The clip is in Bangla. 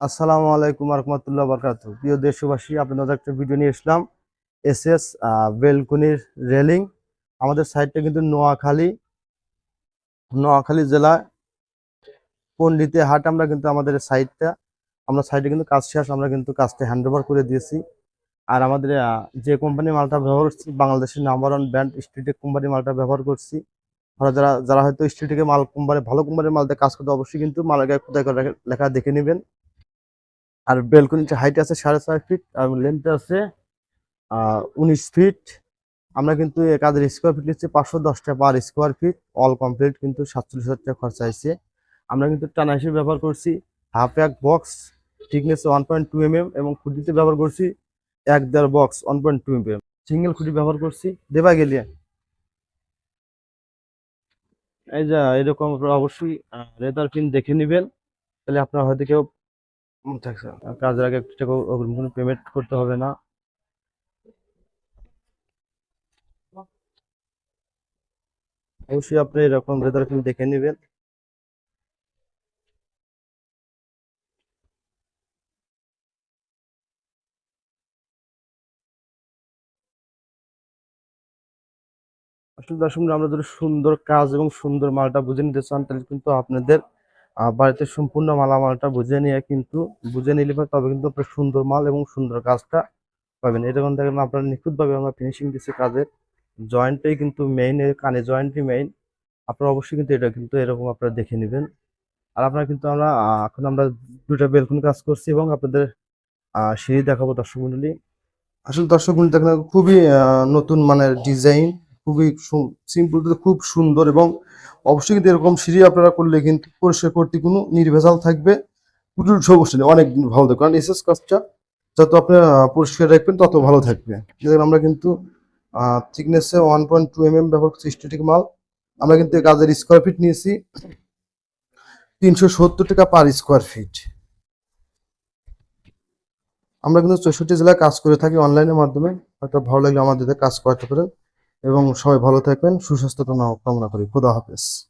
আসসালামু আলাইকুম রহমতুল্লাহ বরকাত প্রিয় দেশবাসী আপনাদের একটা ভিডিও নিয়ে এসলাম। এস এস বেলকুনির রেলিং। আমাদের সাইডটা কিন্তু নোয়াখালী। নোয়াখালী জেলা পন্ডিতে হাট আমরা কিন্তু আমাদের সাইডটা আমরা সাইডে কিন্তু কাজ শেষ, আমরা কিন্তু কাজটা হ্যান্ড ওভার করে দিয়েছি। আর আমাদের যে কোম্পানি মালটা ব্যবহার করছি, বাংলাদেশের number one brand Streetech company মালটা ব্যবহার করছি। যারা যারা হয়তো স্ট্রিটেকে মাল, কোম্পানি, ভালো কোম্পানির মাল দিয়ে কাজ করতে, অবশ্যই কিন্তু মালের গায়ে কোথায় লেখা দেখে নেবেন। আর বেলকনিটা হাইট আছে সাড়ে ছয় ফিট আর লেন্থ আছে উনিশ ফিট আমরা কিন্তু এ কাজের স্কোয়ার ফিট নিচ্ছি, পাঁচশো দশ টাকা per square feet all complete কিন্তু সাতচল্লিশ হাজার টাকা খরচা হয়েছে। আমরা কিন্তু টানা হিসেবে ব্যবহার করছি হাফ এক box thickness one point two M M এবং খুঁটিতে ব্যবহার করছি এক দেড় box one point two M M single খুঁটি ব্যবহার করছি, দেবা গেলিয়া। এই যা, এরকম আপনারা অবশ্যই রেদার পিন দেখে নেবেন, তাহলে আপনার হয়তো কেউ কাজের আগে পেমেন্ট করতে হবে না। অবশ্যই আপনি এরকম রেদার ফিল্ম দেখে নেবেন। আসলে দর্শক আমরা যদি সুন্দর কাজ এবং সুন্দর মালটা বুঝে নিতে চান, তাহলে কিন্তু আপনাদের বাড়িতে সম্পূর্ণ মালামালটা বুঝে নিয়ে কিন্তু বুঝে নিলে পরে তবে কিন্তু আপনার সুন্দর মাল এবং সুন্দর কাজটা পাবেন। এরকম দেখেন আপনার নিখুঁতভাবে আমরা ফিনিশিং দিচ্ছি কাজের। জয়েন্টটাই কিন্তু মেইন কানে জয়েন্টই মেইন আপনারা অবশ্যই কিন্তু এটা কিন্তু এরকম আপনারা দেখে নেবেন। আর আপনারা কিন্তু আমরা এখন আমরা দুটা বেলকুনি কাজ করছি এবং আপনাদের সিঁড়ি দেখাবো দর্শক মন্ডলী। আসলে দর্শক মন্ডলী, দেখেন, খুবই নতুন মানের ডিজাইন খুবই সিম্পল খুব সুন্দর এবং অবশ্যই কিন্তু এরকম সিঁড়ি আপনারা করলে কিন্তু পরিষ্কার করতে কোনো নির্ভেজাল থাকবে। কোনো সমস্যা নেই অনেক ভালো থাকবে। কারণ এসএস কাজটা যত আপনারা পরিষ্কার রাখবেন, তত ভালো থাকবে। দেখেন আমরা কিন্তু থিকনেসে one point two M M ব্যবহার করছি স্টেটিক মাল। আমরা কিন্তু কাজের স্কোয়ার ফিট নিয়েছি তিনশো সত্তর টাকা পার স্কোয়ার ফিট আমরা কিন্তু চৌষট্টি জেলায় কাজ করে থাকি অনলাইনের মাধ্যমে। হয়তো ভালো লাগলে আমাদের কাজ করতে পারেন। এবং সবাই ভালো থাকবেন সুস্বাস্থ্য কামনা কামনা করি। খোদা হাফেজ।